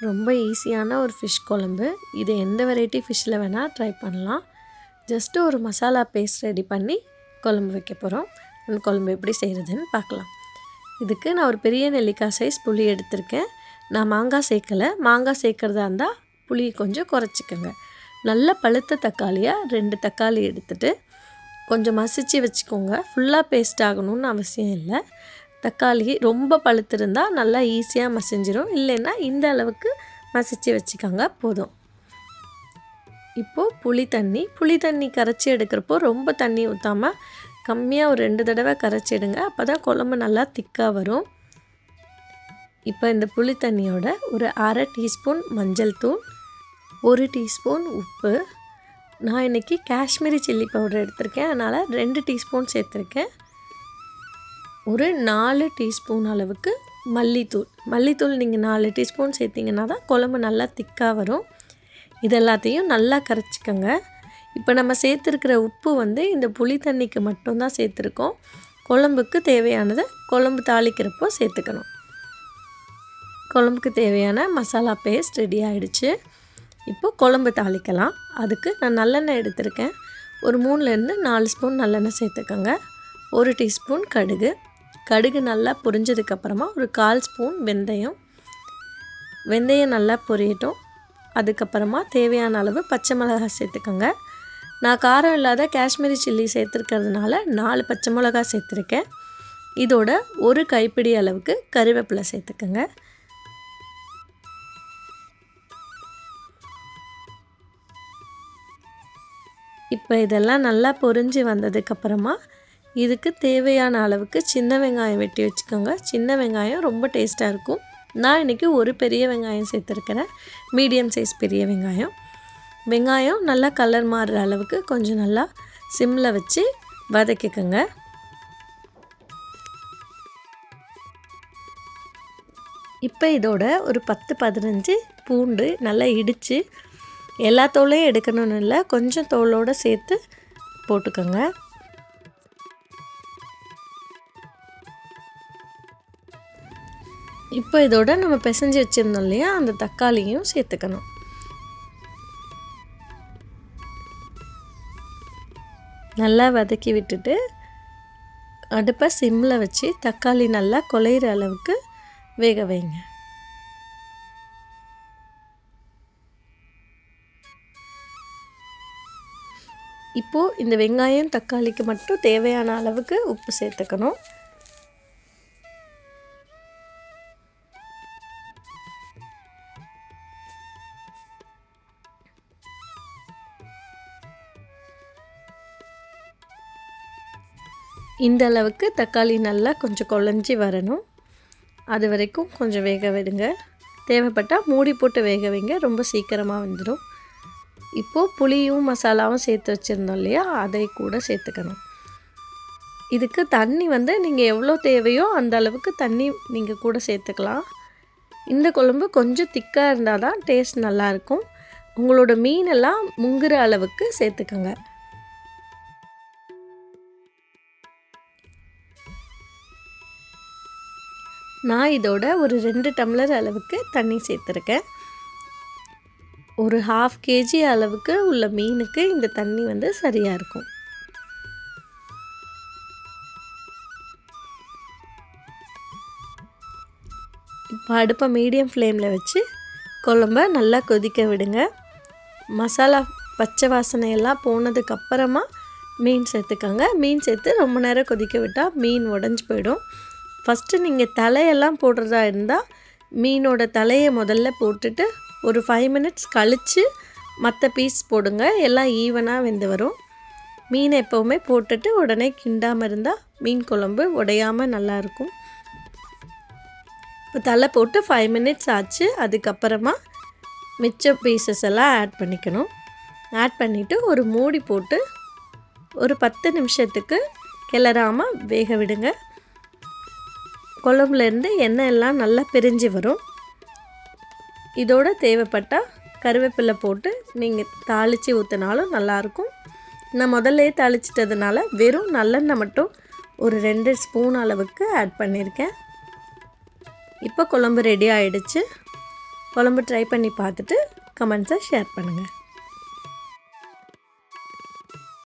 ரொம்ப ஈஸியான ஒரு ஃபிஷ் குழம்பு. இது எந்த வெரைட்டி ஃபிஷ்ஷில் வேணால் ட்ரை பண்ணலாம். ஜஸ்ட்டு ஒரு மசாலா பேஸ்ட் ரெடி பண்ணி குழம்பு வைக்க போகிறோம் அந்த குழம்பு எப்படி செய்கிறதுன்னு பார்க்கலாம். இதுக்கு நான் ஒரு பெரிய நெல்லிக்காய் சைஸ் புளி எடுத்திருக்கேன். நான் மாங்காய் சேர்க்கலை. மாங்காய் சேர்க்குறதா இருந்தால் புளி கொஞ்சம் குறைச்சிக்கோங்க. நல்ல பழுத்த தக்காளியாக ரெண்டு தக்காளி எடுத்துட்டு கொஞ்சம் மசிச்சு வச்சுக்கோங்க. ஃபுல்லாக பேஸ்ட் ஆகணும்னு அவசியம் இல்லை. தக்காளி ரொம்ப பழுத்திருந்தால் நல்லா ஈஸியாக மசிஞ்சிரும். இல்லைன்னா இந்த அளவுக்கு மசிச்சு வச்சுக்கோங்க போதும். இப்போது புளி தண்ணி. புளி தண்ணி கரைச்சி எடுக்கிறப்போ ரொம்ப தண்ணி ஊற்றாமல் கம்மியாக ஒரு ரெண்டு தடவை கரைச்சி எடுங்க. அப்போ தான் குழம்பு நல்லா திக்காக வரும். இப்போ இந்த புளி தண்ணியோட ஒரு அரை டீஸ்பூன் மஞ்சள் தூள் ஒரு டீஸ்பூன் உப்பு. நான் இன்றைக்கி காஷ்மீரி சில்லி பவுடர் எடுத்திருக்கேன். அதனால் ரெண்டு டீஸ்பூன் சேர்த்துருக்கேன். ஒரு நாலு டீஸ்பூன் அளவுக்கு மல்லித்தூள். மல்லித்தூள் நீங்கள் நாலு டீஸ்பூன் சேர்த்திங்கன்னா தான் குழம்பு நல்லா திக்காக வரும். இது எல்லாத்தையும் நல்லா கரைச்சிக்கோங்க. இப்போ நம்ம சேர்த்துருக்கிற உப்பு வந்து இந்த புளி தண்ணிக்கு மட்டும்தான் சேர்த்துருக்கோம். குழம்புக்கு தேவையானதை குழம்பு தாளிக்கிறப்போ சேர்த்துக்கணும். குழம்புக்கு தேவையான மசாலா பேஸ்ட் ரெடி ஆகிடுச்சு இப்போ குழம்பு தாளிக்கலாம். அதுக்கு நான் நல்லெண்ணெய் எடுத்திருக்கேன். ஒரு மூணுலேருந்து நாலு ஸ்பூன் நல்லெண்ணெய் சேர்த்துக்கோங்க. ஒரு டீஸ்பூன் கடுகு. கடுகு நல்லா பொரிஞ்சதுக்கப்புறமா ஒரு கால் ஸ்பூன் வெந்தயம். வெந்தயம் நல்லா பொரியட்டும். அதுக்கப்புறமா தேவையான அளவு பச்சை மிளகாய் சேர்த்துக்கோங்க. நான் காரம் இல்லாத காஷ்மீரி சில்லி சேர்த்துருக்கிறதுனால நாலு பச்சை மிளகாய் சேர்த்துருக்கேன். இதோட ஒரு கைப்பிடி அளவுக்கு கருவேப்பிலை சேர்த்துக்கோங்க. இப்போ இதெல்லாம் நல்லா பொரிஞ்சு வந்ததுக்கப்புறமா இதுக்கு தேவையான அளவுக்கு சின்ன வெங்காயம் வெட்டி வச்சுக்கோங்க. சின்ன வெங்காயம் ரொம்ப டேஸ்ட்டாக இருக்கும். நான் இன்றைக்கி ஒரு பெரிய வெங்காயம் சேர்த்துருக்கிறேன். மீடியம் சைஸ் பெரிய வெங்காயம். வெங்காயம் நல்லா கலர் மாறுற அளவுக்கு கொஞ்சம் நல்லா சிம்மில் வச்சு வதக்கிக்கோங்க. இப்போ இதோட ஒரு பத்து பதினஞ்சு பூண்டு நல்லா இடித்து எல்லா தோலையும் எடுக்கணும்னு இல்லை கொஞ்சம் தோலோடு சேர்த்து போட்டுக்கோங்க. இப்போ இதோட நம்ம பிசைஞ்சு வச்சுருந்தோம் இல்லையா? அந்த தக்காளியும் சேர்த்துக்கணும். நல்லா வதக்கி விட்டுட்டு அடுப்பை சிம்மில் வச்சு தக்காளி நல்லா கொலையிற அளவுக்கு வேக வைங்க. இப்போது இந்த வெங்காயம் தக்காளிக்கு மட்டும் தேவையான அளவுக்கு உப்பு சேர்த்துக்கணும். இந்த அளவுக்கு தக்காளி நல்லா கொஞ்சம் குழஞ்சி வரணும். அது வரைக்கும் கொஞ்சம் வேக விடுங்க. தேவைப்பட்டால் மூடி போட்டு வேக வைங்க. ரொம்ப சீக்கிரமாக வந்துடும் இப்போது புளியும் மசாலாவும் சேர்த்து வச்சுருந்தோம் இல்லையா? அதை கூட சேர்த்துக்கணும். இதுக்கு தண்ணி வந்து நீங்கள் எவ்வளோ தேவையோ அந்த அளவுக்கு தண்ணி நீங்கள் கூட சேர்த்துக்கலாம். இந்த குழம்பு கொஞ்சம் திக்காக இருந்தால் தான் டேஸ்ட் நல்லாயிருக்கும் உங்களோட மீனெல்லாம் முங்குற அளவுக்கு சேர்த்துக்கோங்க. நான் இதோட ஒரு ரெண்டு டம்ளர் அளவுக்கு தண்ணி சேர்த்துருக்கேன். ஒரு ஹாஃப் கேஜி அளவுக்கு உள்ள மீனுக்கு இந்த தண்ணி வந்து சரியாக இருக்கும். இப்போ அடுப்பை மீடியம் ஃப்ளேமில் வச்சு குழம்ப நல்லா கொதிக்க விடுங்க. மசாலா பச்சை வாசனையெல்லாம் போனதுக்கப்புறமா மீன் சேர்த்துக்கோங்க. மீன் சேர்த்து ரொம்ப நேரம் கொதிக்க விட்டால் மீன் உடஞ்சி போயிடும். ஃபஸ்ட்டு நீங்கள் தலையெல்லாம் போடுறதா இருந்தால் மீனோட தலையை முதல்ல போட்டுட்டு ஒரு ஃபைவ் மினிட்ஸ் கழித்து மற்ற பீஸ் போடுங்க. எல்லாம் ஈவனாக வெந்து வரும். மீனை எப்போவுமே போட்டுட்டு உடனே கிண்டாமல் இருந்தால் மீன் குழம்பு உடையாமல் நல்லாயிருக்கும் இப்போ தலை போட்டு ஃபைவ் மினிட்ஸ் ஆச்சு. அதுக்கப்புறமா மிச்ச பீசஸ் எல்லாம் ஆட் பண்ணிக்கணும். ஆட் பண்ணிவிட்டு ஒரு மூடி போட்டு ஒரு பத்து நிமிஷத்துக்கு கிளறாமல் வேக விடுங்க. குழம்புலேருந்து எண்ணெய் எல்லாம் நல்லா பிரிஞ்சு வரும். இதோட தேவைப்பட்டால் கருவேப்பிலை போட்டு நீங்கள் தாளித்து ஊற்றினாலும் நல்லாயிருக்கும். நான் முதல்ல தாளிச்சிட்டதுனால வெறும் நல்லெண்ணெய் மட்டும் ஒரு ரெண்டு ஸ்பூன் அளவுக்கு ஆட் பண்ணியிருக்கேன். இப்போ குழம்பு ரெடி ஆகிடுச்சு குழம்பு ட்ரை பண்ணி பார்த்துட்டு கமெண்ட்ஸை ஷேர் பண்ணுங்கள்